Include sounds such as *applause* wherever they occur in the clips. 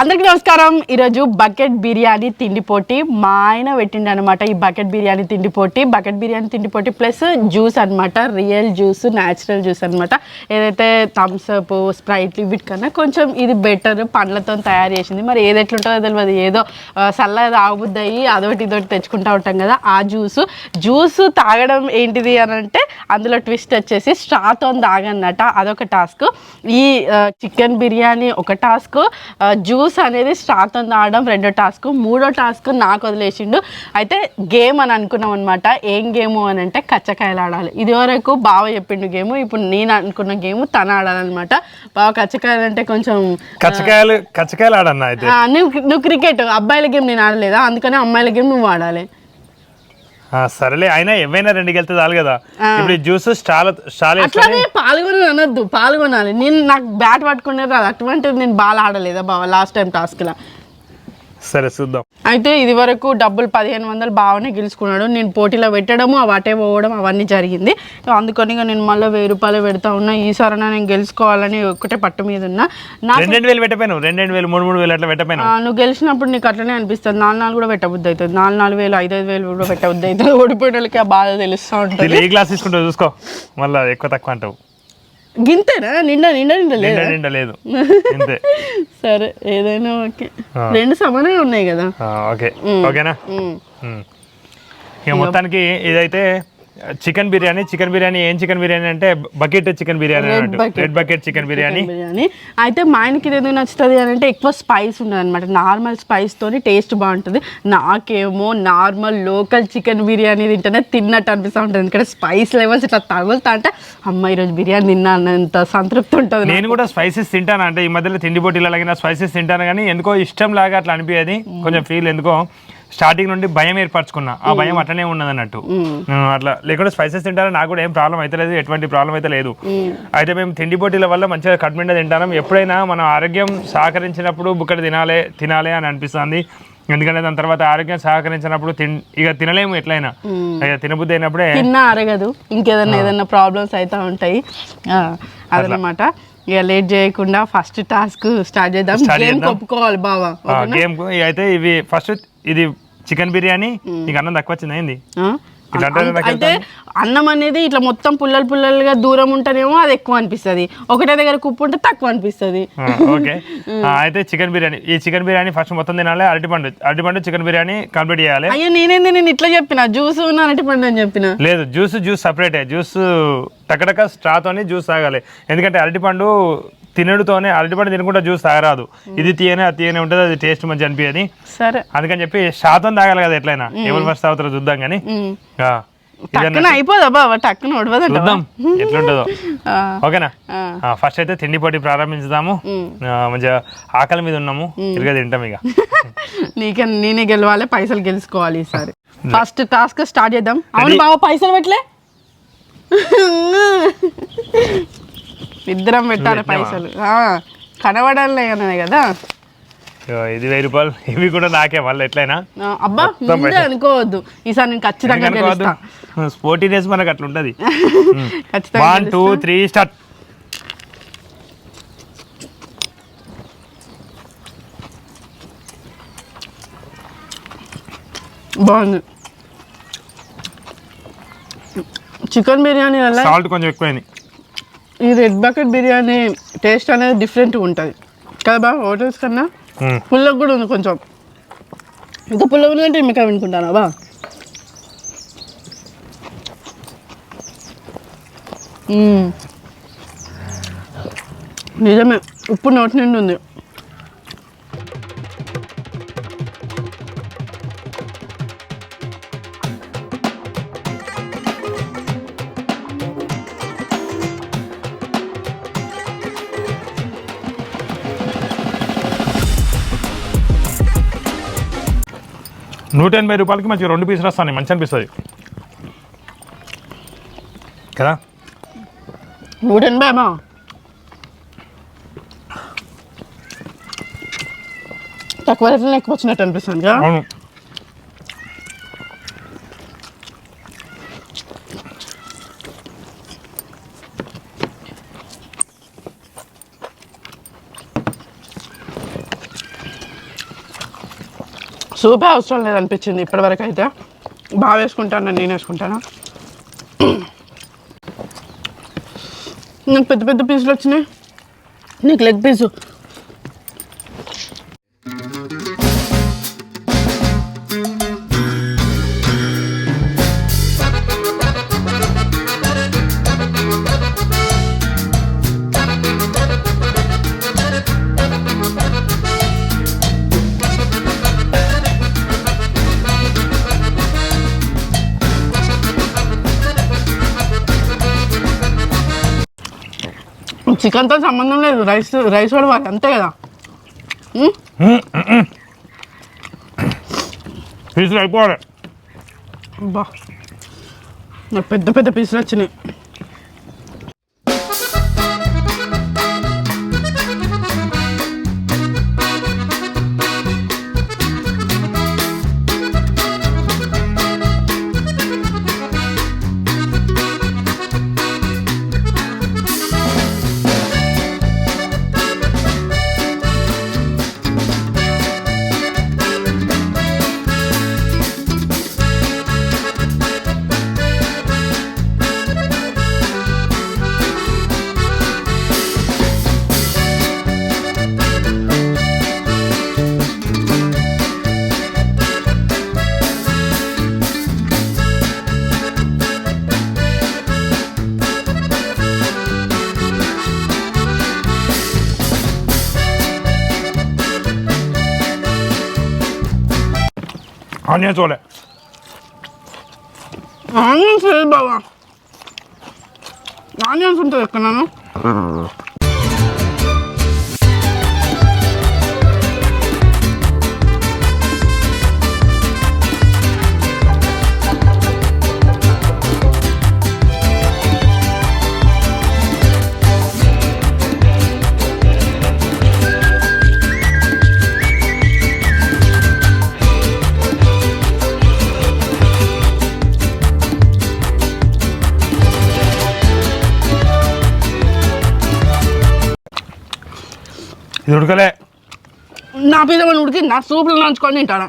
అందరికీ నమస్కారం. ఈరోజు బకెట్ బిర్యానీ తిండి పోటీ. మా ఆయన పెట్టిండు అనమాట ఈ బకెట్ బిర్యానీ తిండి పోటీ. బకెట్ బిర్యానీ తిండి పోటీ ప్లస్ జ్యూస్ అన్నమాట. రియల్ జ్యూస్ న్యాచురల్ జ్యూస్ అన్నమాట. ఏదైతే థమ్స్ అప్ స్ప్రైట్ వీటికన్నా కొంచెం ఇది బెటర్ పండ్లతో తయారు చేసింది. మరి ఏది ఎట్లుంటుందో తెలియదు ఏదో సల్ల చల్లగా అయ్యి అదొకటి ఇదొకటి తెచ్చుకుంటూ ఉంటాం కదా. ఆ జ్యూస్. జ్యూస్ తాగడం ఏంటిది అని అంటే అందులో ట్విస్ట్ వచ్చేసి స్ట్రాతో తాగన్నట అదొక టాస్క్. ఈ చికెన్ బిర్యానీ ఒక టాస్క్. జ్యూస్ అనేది స్ట్రాతో తాగడం రెండో టాస్క్. మూడో టాస్క్ నాకు వదిలేసిండు. అయితే గేమ్ అని అనుకున్నాం అనమాట ఏం గేమ్ అని అంటే కచ్చకాయలు ఆడాలి. ఇది వరకు బావ చెప్పిండు గేమ్. ఇప్పుడు నేను అనుకున్న గేమ్ తను ఆడాలన్నమాట. బావ కచ్చకాయలు అంటే కొంచెం కచ్చకాయలు కచ్చకాయలు ఆడన్నా నువ్వు నువ్వు క్రికెట్. అబ్బాయిల గేమ్ నేను ఆడలేదా? అందుకని అమ్మాయిల గేమ్ నువ్వు ఆడాలి. సరేలే అయినా ఏవైనా రెండుకి వెళ్తే చాలు కదా. ఇప్పుడు జ్యూస్ స్టాల్ స్టాల్ అట్లానే పాల్గొని అనొద్దు పాల్గొనాలి. నేను నాకు బ్యాట్ పట్టుకునే రాదు అటువంటిది నేను బాల్ ఆడలేదా బావ లాస్ట్ టైం టాస్క్లో సరే చూద్దాం. అయితే ఇది వరకు డబ్బులు పదిహేను వందలు బాగానే గెలుచుకున్నాడు. నేను పోటీలో పెట్టడము అవి అటే పోవడం అవన్నీ జరిగింది. అందుకని నేను మళ్ళీ వెయ్యి రూపాయలు పెడతా ఉన్నా. ఈసారైనా నేను గెలుచుకోవాలని ఒక్కటే పట్టు మీద ఉన్నా. రెండు వేలు పెట్టపోయాను రెండు వేలు మూడు మూడు వేలు అట్లా పెట్టపోయాను నువ్వు గెలిచినప్పుడు నీకు అట్లనే అనిపిస్తుంది. నాలుగు నాలుగు కూడా పెట్టబుద్ధి అవుతుంది. నాలుగు నాలుగు వేలు ఐదు ఐదు వేలు కూడా పెట్టబుద్ధి అవుతుంది. ఓడిపోయిన వాళ్ళకి ఆ బాధ తెలుస్తూ ఉంటుంది. ఏ గ్లాస్ తీసుకుంటావు చూసుకో. మళ్ళీ ఎక్కువ తక్కువ అంటావు. గింతేనా? నిండా నిండా నిండా లేదు? నిండా లేదు. ఇంతే *laughs* సరే ఏదైనా ఓకే. రెండు సమానంగా ఉన్నాయి కదా. ఓకే. ఓకేనా. ఇక మొత్తానికి ఇదైతే చికెన్ బిర్యానీ చికెన్ బిర్యానీ ఏం చికెన్ బిర్యానీ అంటే బకెట్ చికెన్ బిర్యానీ అన్నట్టు. Red bucket chicken biryani. Biryani. అయితే మా ఆయనకి ఎందుకు నచ్చుతుంది అని అంటే ఎక్కువ స్పైస్ ఉండదు అనమాట నార్మల్ స్పైస్ తోని టేస్ట్ బాగుంటుంది. నాకేమో నార్మల్ లోకల్ చికెన్ బిర్యానీ తింటేనే తిన్నట్టు అనిపిస్తూ ఉంటుంది. ఎందుకంటే స్పైస్ లెవెల్స్ ఇట్లా తగులుతా అంటే అమ్మ ఈరోజు బిర్యానీ తిన్నా అన్నంత సంతృప్తి ఉంటుంది. నేను కూడా స్పైసెస్ తింటాను అంటే ఈ మధ్యలో తిండి పోటీలు అలాగే స్పైసెస్ తింటాను కానీ ఎందుకో ఇష్టం లాగా అట్లా అనిపించేది కొంచెం ఫీల్ ఎందుకో. స్టార్టింగ్ నుండి భయం ఏర్పరచుకున్నా. ఆ భయం అట్లనే ఉన్నది అన్నట్టు నేను అట్లా లేకుంటే స్పైసెస్ తింటాను నాకు కూడా ఏం ప్రాబ్లం అయితే లేదు. ఎటువంటి ప్రాబ్లం అయితే లేదు. అయితే మేము తిండి పోటీల వల్ల మంచిగా కడుపుండా తింటాం ఎప్పుడైనా మన ఆరోగ్యం సహకరించినప్పుడు బుక్కటి తినాలి తినాలి అని అనిపిస్తుంది. ఎందుకంటే దాని తర్వాత ఆరోగ్యం సహకరించినప్పుడు ఇక తినలేము ఎట్లయినా. ఇక తినబుద్ధి అయినప్పుడే తిన్నా అరగదు. ఇంకేదన్నా ఏదన్నా ప్రాబ్లమ్స్ అయితే ఉంటాయి. అదనమాట ఇక లేట్ చేయకుండా ఫస్ట్ టాస్క్ స్టార్ట్ చేద్దాం గేమ్. ఒప్పుకోవాలి బావా గేమ్ అయితే ఇవి ఫస్ట్ ఇది చికెన్ బిర్యానీ నీకు అన్నం తక్కువ వచ్చింది? ఇట్లా అంటే అన్నం అనేది ఇట్లా మొత్తం పుల్లలు పుల్లలుగా దూరం ఉంటేనేమో అది ఎక్కువ అనిపిస్తుంది. ఒకటే దగ్గర కుప్పు ఉంటే తక్కువ అనిపిస్తుంది. ఓకే. *laughs* అయితే చికెన్ బిర్యానీ. ఈ చికెన్ బిర్యానీ ఫస్ట్ మొత్తం తినాలి అరటిపండు. అరటిపండు చికెన్ బిర్యానీ కంప్లీట్ చేయాలి. అయ్యో నేనేంది నేను ఇట్లా చెప్పిన. జ్యూస్ అరటి పండు అని చెప్పిన. లేదు జ్యూస్ జ్యూస్ సపరేటే. జ్యూస్ టకటక స్ట్రాతోని జ్యూస్ తాగాలి. ఎందుకంటే అరటిపండు తినడుతోనే అరటిపండు తినకుండా జ్యూస్ తాగరాదు. ఇది తీయనే అది తీయనే ఉంటుంది అది టేస్ట్ మంచి అనిపించదు సరే. అందుకని చెప్పి శాతం తాగాలి కదా ఎట్లయినా. ఎవరు ఫస్ట్ తాగుతారో చూద్దాం కానీ టక్కున అయిపోదా బాబా టక్కున చూద్దాం ఎట్లుంటుందో. ఓకేనా. ఫస్ట్ అయితే తిండి పోటీ ప్రారంభించుదాము. మంచిగా ఆకలి మీద ఉన్నాము. తిరిగా తింటాం ఇక. *laughs* నీకే నేనే గెలవాలి పైసలు గెలుచుకోవాలి ఈసారి. ఫస్ట్ టాస్క్ స్టార్ట్ చేద్దాం. అవును? బావ పైసలు పెట్టలే. ఇద్దరం పెట్టాలి? పైసలు. ఆ, కనబడాలే కదా. ఇది వెయ్యి రూపాయలు. ఇవి కూడా నాకే మళ్ళీ ఎట్లయినా? అబ్బా ముందే అనుకోవద్దు. ఈసారి నేను ఖచ్చితంగా గెలుస్తా. *laughs* స్పోర్టీనెస్ మనకు అట్లా ఉంటుంది *laughs* ఖచ్చితంగా వన్ టూ. త్రీ స్టార్ట్ బాగుంది. చికెన్ బిర్యానీ సాల్ట్ కొంచెం ఎక్కువైంది. ఈ రెడ్ బకెట్ బిర్యానీ టేస్ట్ అనేది డిఫరెంట్గా ఉంటుంది. కదా బా హోటల్స్ కన్నా. పుల్లగా కూడా ఉంది కొంచెం. ఇంకా పుల్లగా ఉందంటే మీకు వినుకుంటానా బా. నిజమే. ఉప్పు నోటి నిండి ఉంది. నూట ఎనభై రూపాయలకి మంచిగా రెండు పీసులు వస్తాయి. మంచి అనిపిస్తుంది. కదా? నూట ఎనభై అమ్మా తక్కువ రేట్లోనే ఎక్కువ వచ్చినట్టు అనిపిస్తుంది అవును. సూపే అవసరం లేదనిపించింది ఇప్పటివరకు అయితే బాగా వేసుకుంటాను నేను వేసుకుంటాను. నాకు పెద్ద పెద్ద పీసులు వచ్చినాయి. నీకు లెగ్ పీసు చికెన్తో సంబంధం లేదు. రైస్ రైస్ కూడా వాళ్ళు అంతే కదా? పీసులు అయిపోవాలి. బా పెద్ద పెద్ద పీసులు వచ్చినాయి. ఆనియన్స్ ఓలే ఆనియన్స్ లేదు బాబా ఆనియన్స్ ఉంటుంది ఎక్కడన్నాను ఇది ఉడకలే. నా పీజ ఉడికి నా సూపులు నంచుకొని తింటాను.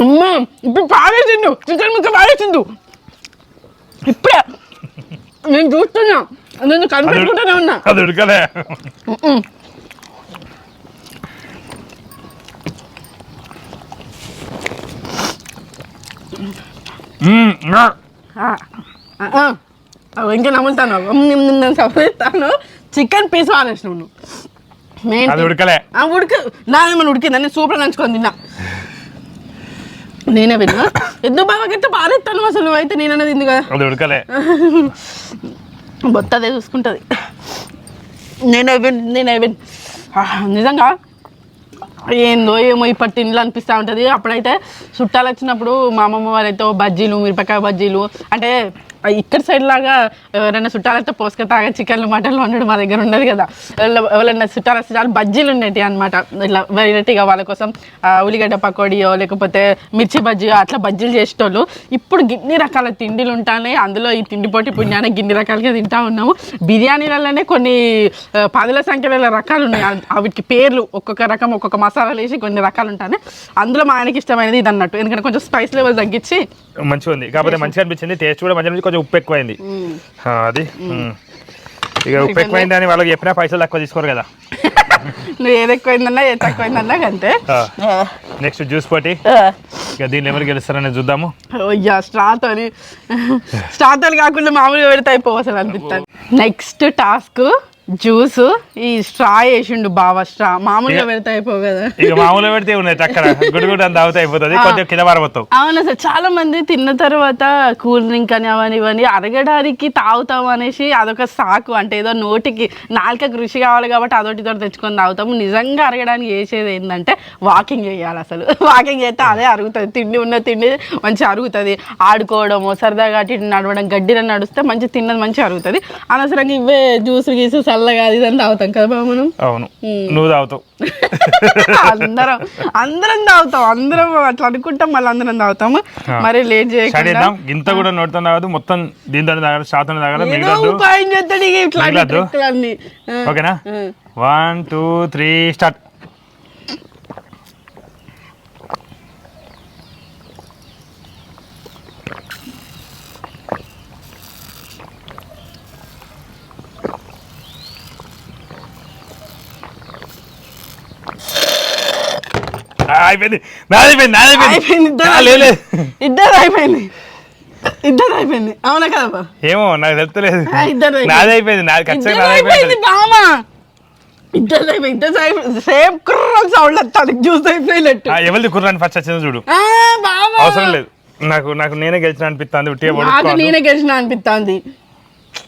అమ్మా ఇప్పుడు పారేసిండు చికెన్ ముక్క పారేసిండు ఇప్పుడే. నేను చూస్తున్నా. నేను కనిపెట్టుకుంటూనే ఉన్నా. అది ఉడకలే. ఇంకా నమ్ముతాను. నేను సవరిస్తాను చికెన్ పీస్ మెయిన్ అది ఉడకలే. ఉడికి. నానేమన్నా ఉడికిందా? నేను సూపర్ నంచుకొని తిన్నా. నేనే విన్నా. ఎందుకు బాగా గట్టి పారేస్తాను అసలు నువ్వైతే నేనన్నది ఇంది కదా అది ఉడకలే. బొత్తదే చూసుకుంటుంది. నేను విన్ నేను విన్. నిజంగా ఏందో ఏమో ఇప్పటి తిండ్లు అనిపిస్తూ ఉంటుంది. అప్పుడైతే చుట్టాలు వచ్చినప్పుడు మా అమ్మమ్మ వారైతే బజ్జీలు మిరపకాయ బజ్జీలు అంటే ఇక్కడ సైడ్ లాగా ఎవరైనా చుట్టాలైతే పోసుక తాగా చికెన్లు మటన్లు వండడం మా దగ్గర ఉండదు కదా. ఎవరైనా- చుట్టాలు వస్తే చాలు బజ్జీలు ఉండేవి అనమాట ఇట్లా వెరైటీగా వాళ్ళ కోసం ఉల్లిగడ్డ పకోడియో లేకపోతే మిర్చి బజ్జీయో అట్లా బజ్జీలు చేసేటోళ్ళు. ఇప్పుడు గిన్ని రకాల తిండిలు ఉంటాయి అందులో ఈ తిండి పోటీ పుణ్యాన్ని గిన్ని రకాలుగా తింటా ఉన్నాము. బిర్యానీలలోనే కొన్ని పదుల సంఖ్యలో రకాలు ఉన్నాయి. వీటికి పేర్లు ఒక్కొక్క రకం ఒక్కొక్క మసాలాలు వేసి కొన్ని రకాలు ఉంటాయి అందులో మా ఆయనకి ఇష్టమైనది ఇది అన్నట్టు. ఎందుకంటే కొంచెం స్పైస్ లెవెల్ తగ్గించి మంచిగా ఉంది కాకపోతే మంచిగా అనిపించింది. టేస్ట్ కూడా మంచిగా కొంచెం ఉప్పు ఎక్కువైంది. అది. ఇక ఉప్పు ఎక్కువైంది అని వాళ్ళకి చెప్పినా పైసలు తక్కువ తీసుకోరు కదా. *laughs* నువ్వు ఏది ఎక్కువైందన్నా ఏది తక్కువైందన్నా అంతే. నెక్స్ట్ జ్యూస్ పోటీ. ఇక దీన్ని ఎవరు గెలుస్తారని చూద్దాము. అయ్యా స్టార్ట్ అని. కాకుండా మామూలుగా పెడితే అయిపోవు అసలు అనిపిస్తుంది నెక్స్ట్ టాస్క్ జ్యూస్ ఈ స్ట్రా వేసిండు బావా స్ట్రా. మామూలుగా పెడితే అయిపోవు కదా. ఇక మామూలుగా పెడితే ఉన్నాయి చక్కర. గుడి గుడి అంత అవుతాయి అయిపోతుంది కొంచెం కింద పారబోతావు అవును సార్ చాలా మంది తిన్న తర్వాత కూల్ డ్రింక్ అని అవన్నీ ఇవన్నీ అరగడానికి తాగుతాం అనేసి అదొక సాకు. అంటే ఏదో నోటికి నాలుక కృషి కావాలి కాబట్టి అదొకటి ఇదొకటి తెచ్చుకొని తాగుతాము. నిజంగా అరగడానికి చేసేది ఏంటంటే వాకింగ్ చేయాలి అసలు. *laughs* వాకింగ్ చేస్తే అదే అరుగుతుంది. తిండి ఉన్న తిండి మంచిగా అరుగుతుంది. ఆడుకోవడము సరదాగా అటు నడవడం గడ్డిలో నడిస్తే మంచి తిన్నది మంచిగా అరుగుతుంది. అనవసరంగా ఇవే జ్యూస్ గీసు చల్లగా అది ఇదని తాగుతాం కదా బాబు మనం? అవును. నువ్వు తాగుతావు. *laughs* అందరం అందరం తాగుతాం అందరం అట్లా అనుకుంటాం మళ్ళీ అందరం తాగుతాము. మరి లేట్ చేయకుండా. ఇంత కూడా నోటితో తాగదు మొత్తం దీంతో తాగాలి స్టార్ట్ తాగాలి ఉపాయం చేస్తాడు. ఆ, ఓకేనా. One two three start. అయిపోయింది. నాది అయిపోయింది నాది అయిపోయింది అయిపోయింది ఇద్దరు ఆ, లేదు. ఇద్దరు అయిపోయింది. ఇద్దరు అయిపోయింది. అవునా కదా? ఏమో నాకు తెలుస్తలేదు. నాది అయిపోయింది. నాది ఖచ్చితంగా అయిపోయింది బామా ఇద్దరు అయిపోయింది ఇద్దరు సేమ్ కుర్ర సౌండ్ వస్తాడు జ్యూస్ అయిపోయినట్టు. ఎవరిది కుర్రాని ఫస్ట్ వచ్చిందో చూడు. అవసరం లేదు. నాకు నాకు నేనే గెలిచిన అనిపిస్తుంది నేనే గెలిచిన అనిపిస్తుంది.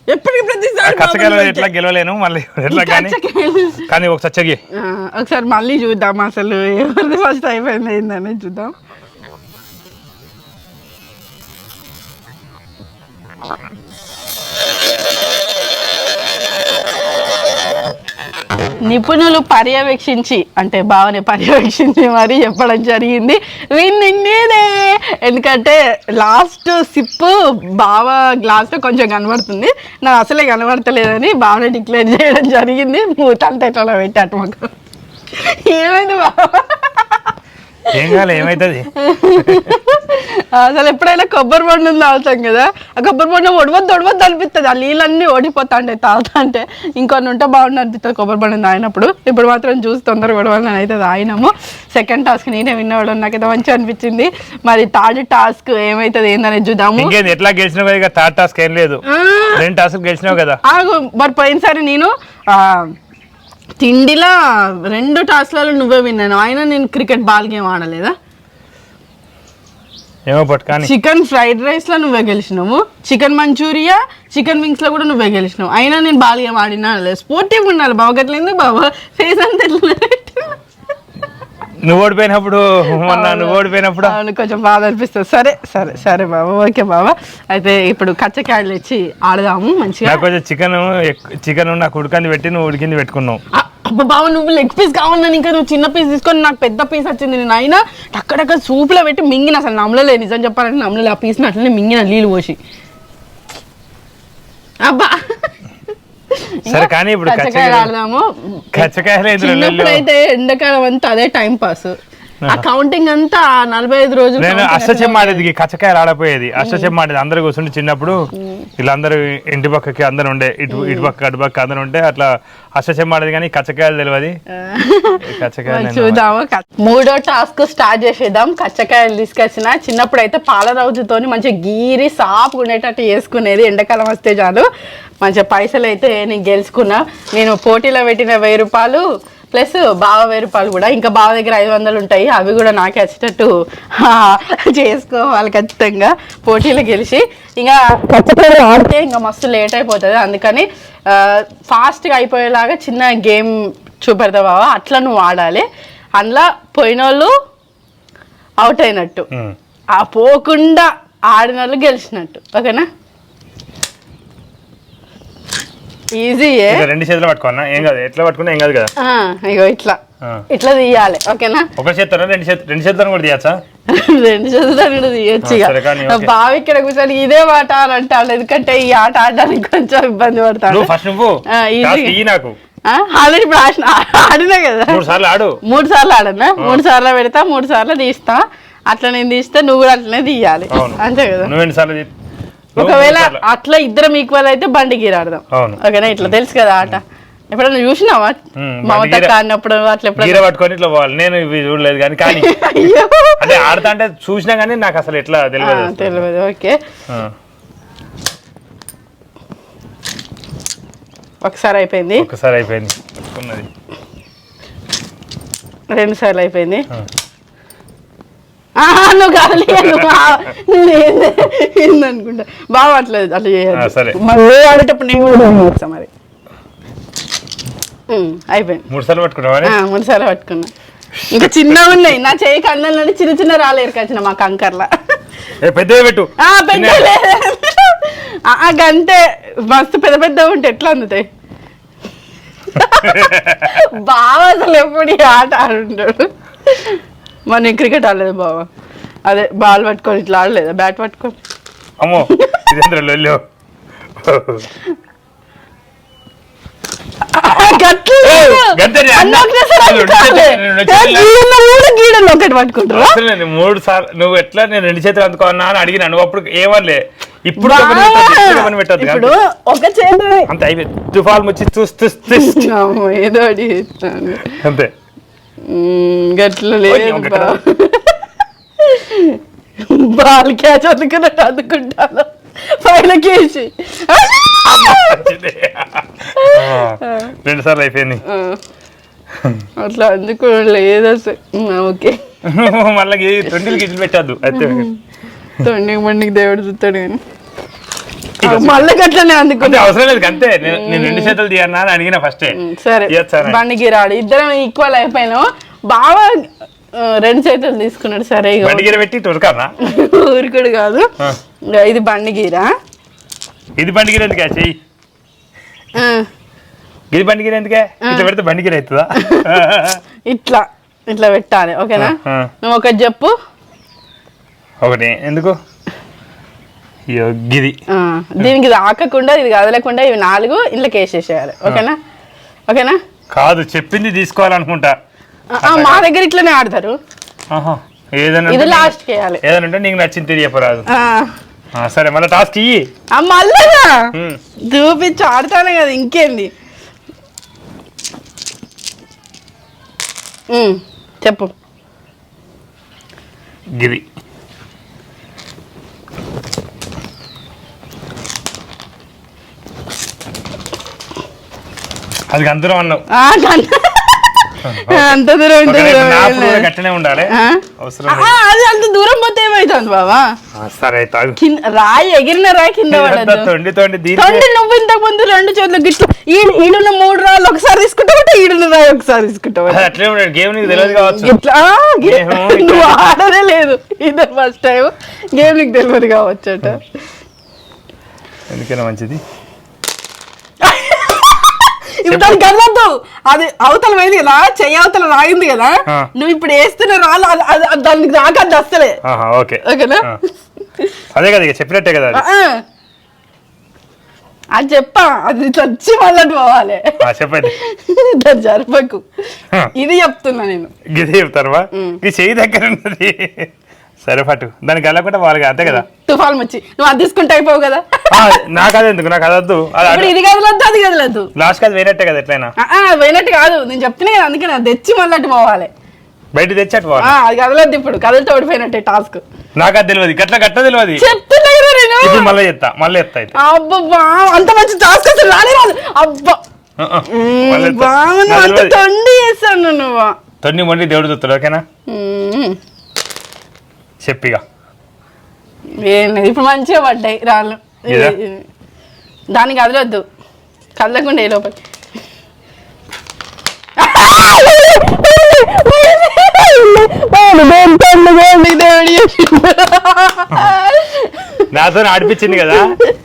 ఎప్పటికి ప్రతిసారి కచ్చకాయలో ఎట్లా గెలవలేను మళ్ళీ ఎట్లా కానీ. కానీ ఒక చచ్చగి ఆ, ఒకసారి మళ్ళీ చూద్దాం అసలు ఎవరిది ఫస్ట్ అయిపోయింది ఏందని చూద్దాం నిపుణులు పర్యవేక్షించి అంటే బావని పర్యవేక్షించి మరి చెప్పడం జరిగింది. విన్నింగ్ ఎందుకంటే లాస్ట్ సిప్ బావ గ్లాస్లో కొంచెం కనబడుతుంది. నాకు అసలే కనబడతలేదని భావన డిక్లేర్ చేయడం జరిగింది. మూతంతా ఎట్లా పెట్టాట మాకు. ఏమైంది బావ? ఏం కాలే ఏమైతుంది? అసలు ఎప్పుడైనా కొబ్బరి బొండం తాగుతాం కదా ఆ కొబ్బరి బొండం ఒడవద్దు ఒడవద్దు అనిపిస్తుంది ఆ నీళ్ళన్నీ ఓడిపోతా అంటే తాగుతా అంటే ఇంకొన్ని ఉంటే బాగుండు అనిపిస్తుంది కొబ్బరి బొండం తాగినప్పుడు. ఇప్పుడు మాత్రం జ్యూస్ తొందరగా ఒడవాలని అయితే తాగినాము. సెకండ్ టాస్క్ నేనే విన్నవాడు నాకైతే మంచిగా అనిపించింది. మరి థర్డ్ టాస్క్ ఏమైతుంది ఏందనేది చూద్దాము. ఇంకేంది ఎట్లా గెలిచినావు కదా? థర్డ్ టాస్క్ ఏం లేదు. రెండు టాస్క్ గెలిచినావు కదా? మరి పోయినసారి నేను ఆ, తిండిలా రెండు టాస్క్లలో నువ్వే విన్నాను అయినా నేను క్రికెట్ బాల్ గేమ్ ఆడలేదా? ఏమో పట్టు కానీ చికెన్ ఫ్రైడ్ రైస్లో నువ్వే గెలిచినావు. చికెన్ మంచూరియా చికెన్ వింగ్స్లో కూడా నువ్వే గెలిచినావు. అయినా నేను బాగా ఆడినా? స్పోర్టివ్ ఉండాలి. బావ గట్లేదు బాబా ఫేస్ అంతా? నువ్వు ఓడిపోయినప్పుడు మొన్న నువ్వు ఓడిపోయినప్పుడు? అవును కొంచెం బాధ అనిపిస్తుంది. సరే సరే సరే బాబా ఓకే బాబా అయితే ఇప్పుడు కచ్చకాయలు ఇచ్చి ఆడదాము మంచిగా. నాకు కొంచెం చికెన్ చికెన్ నాకు ఉడికింది పెట్టి నువ్వు ఉడికింది పెట్టుకున్నావు. అబ్బా బావ నువ్వు లెగ్ పీస్ కావాలని ఇంకా నువ్వు చిన్న పీస్ తీసుకొని నాకు పెద్ద పీస్ వచ్చింది నేను అయినా అక్కడక్కడ సూపులో పెట్టి మింగిన అసలు నమ్మలే నిజం చెప్పాలంటే నమ్మలే ఆ పీస్ని అట్లనే మింగిన నీళ్ళు పోసి. అబ్బా. సరే కానీ ఇప్పుడు కచ్చకాయలు ఆడదాము. కచ్చకాయలు చిన్నప్పుడు అయితే ఎండాకాలం అంతా అదే టైం పాస్ ఆ కౌంటింగ్ అంతా నలభై ఐదు రోజులు నేను అష్టచెమ్మ ఆడేది కచ్చకాయలు ఆడపోయేది. అష్టచెమ్మ ఆడేది అందరు కూర్చుంటే చిన్నప్పుడు వీళ్ళందరూ ఇంటి పక్కకి అందరు ఉండే ఇటు ఇటు పక్క అటు పక్క అందరు ఉంటే అట్లా అష్టచెమ్మ ఆడేది కానీ కచ్చకాయలు తెలియదు *laughs* కచ్చకాయలు చూద్దాము మూడో టాస్క్ స్టార్ట్ చేసేద్దాం. కచ్చకాయలు తీసుకొచ్చిన చిన్నప్పుడు అయితే పాల రౌజుతోని మంచిగా గీరి సాపు ఉండేటట్టు చేసుకునేది. ఎండాకాలం వస్తే చాలు. మంచిగా పైసలు అయితే నేను గెలుచుకున్నా. నేను పోటీలో పెట్టిన వెయ్యి రూపాయలు. ప్లస్ బావ వెయ్యి రూపాయలు కూడా. ఇంకా బావ దగ్గర ఐదు వందలు ఉంటాయి. అవి కూడా నాకే వచ్చేటట్టు చేసుకోవాలి ఖచ్చితంగా పోటీలో గెలిచి. ఇంకా కచ్చకాయలు ఆడితే ఇంకా మస్తు లేట్ అయిపోతుంది. అందుకని ఫాస్ట్గా అయిపోయేలాగా చిన్న గేమ్ చూపెడతా బావా. అట్లా నువ్వు ఆడాలి. అందులో పోయిన వాళ్ళు అవుట్ అయినట్టు. ఆ పోకుండా ఆడిన వాళ్ళు గెలిచినట్టు. ఓకేనా? ఇక రెండు చేతులు పట్టుకున్నా ఏం కాదు. ఎట్లా పట్టుకున్నా ఏం కాదు కదా. ఇగో ఇట్లా. ఇట్లా తీయాలి ఓకేనా? ఒక చేత్తో రెండు చేతి రెండు చేతులను కూడా తీయచ్చా? రెండు చేతులు కూడా తీయచ్చు ఇక. బావి ఇక్కడ కూర్చొని ఇదే ఆట అని అంటాను ఎందుకంటే ఈ ఆట ఆడడానికి కొంచెం ఇబ్బంది పడతాను ఫస్ట్ నువ్వు. నాకు. ఆల్రెడీ ఇప్పుడు ఆడిన కదా? మూడు సార్లు ఆడు. మూడు సార్లు ఆడనా? మూడు సార్లు పెడతా మూడు సార్లు తీస్తా. అట్లా నేను తీస్తే నువ్వు కూడా అట్లనే తీయాలి. అంతే కదా? నువ్వు ఎన్ని సార్లు ఒకవేళ. అట్లా ఇద్దరం ఈక్వల్ అయితే బండి గీర ఆడదాం అవును. ఓకేనా? ఇట్లా తెలుసు కదా ఆట. ఎప్పుడైనా చూసినావా? మమత. కాడినప్పుడు అట్లా గీర ఎప్పుడైనా పట్టుకొని ఇట్లా పోవాలి. నేను ఇవి చూడలేదు కానీ కానీ. అంటే ఆడతా అంటే చూసినా కానీ నాకు అసలు ఎట్లా తెలియదు తెలియదు. ఓకే. ఒకసారి అయిపోయింది. ఒకసారి అయిపోయింది. రెండు సార్లు అయిపోయింది. నువ్వు కాదు నేను ఏందనుకుంటా బాగా అట్లా అట్లా చేయదు సరే. మళ్ళీ ఆడేటప్పుడు నేను కూడా చేస్తా మరి? అయిపోయింది. మూడు సార్లు పట్టుకున్నావా ఆ, మూడు సార్లు పట్టుకున్నా. ఇంకా చిన్నగా ఉన్నాయి. నా చేయి కందల నుండి చిన్న చిన్న రాలేరు కచ్చిన మా కంకర్ల. ఏ పెద్దవి పెట్టు. ఆ, గంతే. మస్తు పెద్ద పెద్ద ఉంటే ఎట్లా అందుతాయి? *laughs* బావ అసలు ఎప్పుడు ఆట ఆడుంటాడు? మరి నేను క్రికెట్ ఆడలేదు బావ. అదే బాల్ పట్టుకొని ఇట్లా ఆడలేదా బ్యాట్ పట్టుకొని. అమ్మో *laughs* ఇదేంద్ర లొల్లు? గట్ల లేదు. గంతేనే, అన్న అన్న. ఒకటేసారి రెండు అందుకోవాలి. చేతులు- రెండు చేతులు- గీడలో మూడు సార్లు నువ్వు ఎట్లా నేను రెండు చేతులు అందుకోన్నా అని అడిగినా. నువ్వు అప్పుడు ఏమనలే. ఇప్పుడు అంతే. ఒక చేతి అంత అయిపోయింది. తుఫాల్ ముచ్చి చూస్తూ. అంతే. గట్ల లేదు. *laughs* బాల్ క్యాచ్ అందుకున్నట్టు అందుకుంటాను పైన కేసి. *laughs* రెండు సార్లు అయిపోయింది. అట్లా అందుకో లేదు అసలు. ఓకే. *laughs* మళ్ళీ తొండిలు గిడ్లు పెట్టద్దు. అయితే. తొండికి మండికి దేవుడు చూస్తాడు కానీ. మళ్ళీ అట్లనే అందుకున్నా. అంతే అవసరం లేదు అంతే. నేను రెండు చేతులు తీయన్నా అని అడిగిన ఫస్టే. సరే. ఇయ్యొచ్చా అని. బండికి రాడు ఇద్దరం ఈక్వల్ అయిపోయినాం. బాగా రెండు చేతులు తీసుకున్నాడు. సరే ఇక బండి గిర పెట్టి తొడకన్నా ఊరికుడు కాదు. ఇది బండి గీరా. ఇది బండి గిర ఎందుకే? చెయ్యి. ఇది బండి గిర ఎందుకే? ఇట్లా పెడితే బండి గిర అవుతుందా? ఇట్లా. ఇట్లా పెట్టాలి. ఓకేనా. నువ్వు ఒకటి చెప్పు. ఒకటి. ఎందుకు? గిది. దీనికి ఆకకుండా ఇది కదలకుండా ఇవి నాలుగు ఇంట్లోకి వేసేసేయాలి ఓకేనా? ఓకేనా? కాదు చెప్పింది తీసుకోవాలనుకుంటా. మా దగ్గర ఇట్లనే ఆడతారు. ఏదైనా ఇది లాస్ట్ వేయాలి ఏదైనా ఉంటే నీకు నచ్చింది సరే మళ్ళీ టాస్క్ ఇయ్యి. మళ్ళా. చూపించి ఆడతానే కదా ఇంకేంది? చెప్పు. గిది. అది అందరం అన్నావు. అంత దూరం. గట్టనే ఉండాలి. ఆ? అవసరం ఆ, అది అంత దూరం పోతే ఏమవుతుంది బాబా ఆ, సరే కింద రాయి ఎగిరిన రాయి కింద తొండి తొండి తొండి నువ్వు ఇంతకు ముందు రెండు చేతులు గిట్లు ఈడు ఈడున్న మూడు రాళ్ళు ఒకసారి తీసుకుంటావు ఈడున్న రాయి ఒకసారి తీసుకుంటావు అది అట్లే ఉన్నాడు గేమ్ నీకు తెలియదు కావచ్చు. ఇట్లా ఆ, గే- ఏమో ఇక్కడ- నువ్వు ఆడనే లేదు. ఇది ఫస్ట్ టైం గేమ్ నీకు తెలియదు కావచ్చు అట. ఎందుకైనా మంచిది? ఇప్పుడు కదలద్దు. అది అవతల పోయింది కదా చెయ్యి అవతల రాగింది కదా. నువ్వు ఇప్పుడు వేస్తున్న రాళ్ళు దానికి అస్సలే. ఆహా ఓకే. ఓకేనా. అదే కదా ఇక చెప్పినట్టే కదా అది. చెప్పా. అది చచ్చి మళ్ళీ పోవాలి. చెప్పండి. *laughs* దాన్ని జరపకు. ఇది చెప్తున్నా నేను. గిది చెప్తారవా ఈ చెయ్యి దగ్గర ఉన్నది. సరే పట్టు. దానికి వెళ్ళకుండా వాళ్ళకి అంతే కదా? తుఫాన్ వచ్చి. నువ్వు అది తీసుకుంటే అయిపోవు కదా? నాకు అదే ఎందుకు? నాకు అదొద్దు ఇది కదలద్దు అది కదలద్దు. లాస్ట్ అది వేరేట్టే కదా ఎట్లయినా? పోయినట్టు కాదు. నేను చెప్తున్నా కదా అందుకే నాకు తెచ్చి మళ్ళీ అటు పోవాలి. బయట తెచ్చట్టు పోవాలి. ఆ, అది కదలద్దు ఇప్పుడు. కదిలితే ఓడిపోయినట్టే టాస్క్. నాకు అది తెలియదు గట్ల గట్ల తెలియదు చెప్తున్నా కదా నేను. ఇప్పుడు మళ్ళీ ఎత్తా మళ్ళీ ఎత్తా అయితే. అబ్బా అంత మంచి టాస్క్ అసలు రానే రాదు. అబ్బా. ఆ, ఆ, మళ్ళీ ఎత్తా. బాగా నాకు అంత. తొండి చేస్తాను నువ్వు. తొన్ని మొండి దేవుడు చూస్తాడు ఓకేనా. చెప్పిగా. ఏం లేదు ఇప్పుడు మంచిగా పడ్డాయి రాళ్ళు. ఇదా? దానికి కదలొద్దు కదలకుండా ఏ లోపల. *laughs* నాతో ఆడిపించింది కదా.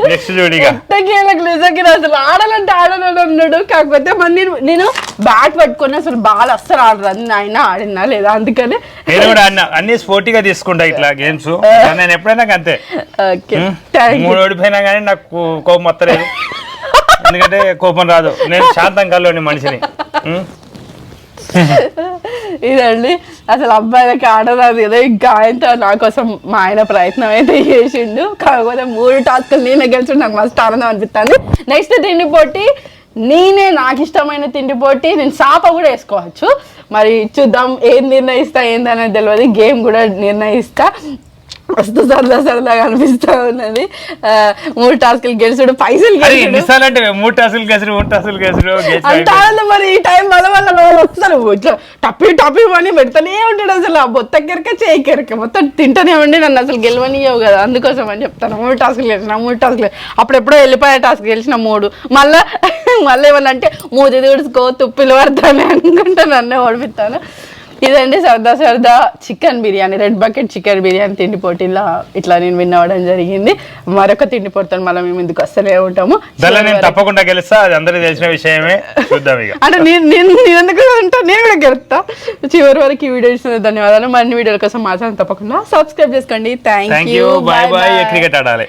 నెక్స్ట్ ఎట్టకేలకు నిజంగా అసలు ఆడాలంటే ఆడాలని అన్నాడు. కాకపోతే మరి నేను నేను బ్యాట్ పట్టుకొని అసలు బాల్ అస్సలు ఆడరాదు ఆయన ఆడినా లేదా అందుకని. నేను కూడా అన్న అన్ని స్పోర్టిగా తీసుకుంటా ఇట్లా గేమ్స్ నేను ఎప్పుడైనా అంతే. మూడు ఓడిపోయినా కానీ నాకు కోపం వస్తలేదు ఎందుకంటే కోపం రాదు. నేను శాంతం కల్లోని మనిషిని? ఇదండి. అసలు అబ్బాయిలకి ఆడరాదు కదా ఇంకా ఆయనతో నా కోసం మా ఆయన ప్రయత్నం అయితే చేసిండు. కాకపోతే మూడు టాస్కులు నేనే గెలిచి నాకు మస్తు ఆనందం అనిపిస్తుంది. నెక్స్ట్ తిండి పోటీ. నేనే నాకు ఇష్టమైన తిండి పోటీ. నేను సాప కూడా వేసుకోవచ్చు. మరి చూద్దాం ఏం నిర్ణయిస్తా ఏందనేది తెలియదు గేమ్ కూడా నిర్ణయిస్తా. మస్తు సరదా సరదాగా అనిపిస్తా ఉన్నది. మూడు టాస్కులు గెలుచుడు పైసలు గెలుచుడు. మూడు గెసరు మూడు ఆనందం మరి ఈ టైం వల్ల వల్ల అసలు ఇట్లా టప్పి టప్పి అని పెడతానే ఉంటాడు అసలు. ఆ బొత్త కెరక చేయి కెరక మొత్తం తింటూనే ఉండి నన్ను అసలు గెలవనియవు కదా. అందుకోసం అని చెప్తాను. మూడు టాస్క్ గెలిచిన మూడు టాస్క్ అప్పుడెప్పుడో వెళ్ళిపోయే టాస్క్ గెలిచిన మూడు. మళ్ళా మళ్ళీ ఏమన్నా అంటే మూతి తుడుచుకో తుప్పిలు పడతానే అనుకుంటా నన్నే ఓడిపిస్తాను. ఇదండి సరదా సరదా chicken biryani red bucket chicken biryani తిండి పోటీలో ఇట్లా నేను విన్ అవ్వడం జరిగింది. మరొక తిండి పోటీతో మళ్ళీ మేము ఇందుకు వస్తూనే ఉంటాము. నేను తప్పకుండా గెలుస్తా అది అందరికీ తెలిసిన విషయమే. చూద్దాం అంటే నేను నేను నేను ఎందుకు నేను కూడా గెలుస్తా. చివరి వరకు ఈ వీడియో ఇచ్చిన ధన్యవాదాలు. మరిన్ని వీడియోల కోసం మా ఛానల్ తప్పకుండా సబ్స్క్రైబ్ చేసుకోండి. Thank you bye bye cricket ఆడాలి.